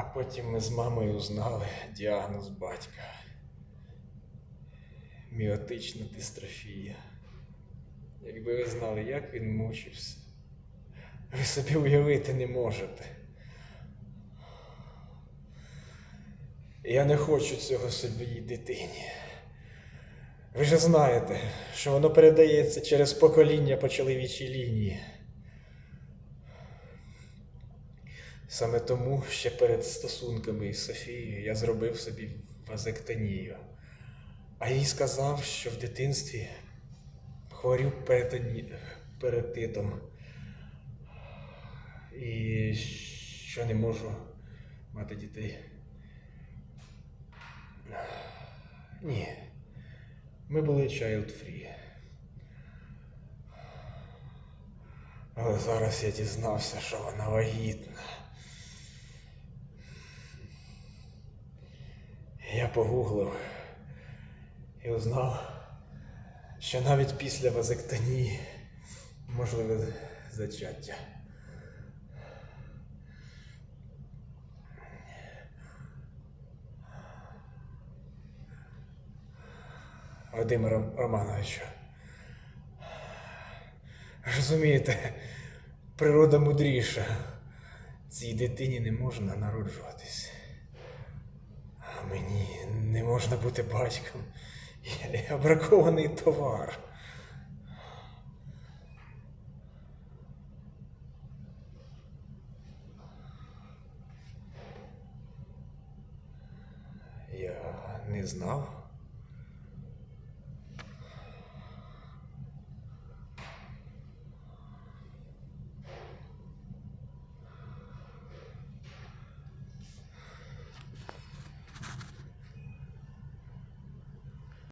А потім ми з мамою узнали діагноз батька. Міотична дистрофія. Якби ви знали, як він мучився, ви собі уявити не можете. Я не хочу цього своїй дитині. Ви ж знаєте, що воно передається через покоління по чоловічій лінії. Саме тому ще перед стосунками із Софією я зробив собі вазектонію. А їй сказав, що в дитинстві хворів перетитом. І що не можу мати дітей. Ні. Ми були child free. Але зараз я дізнався, що вона вагітна. Я погуглив і узнав, що навіть після вазектонії можливе зачаття. Вадим Ром- Романовичу. Розумієте, природа мудріша. Цій дитині не можна народжуватись. А мені не можна бути батьком. Я, бракований товар. Я не знав.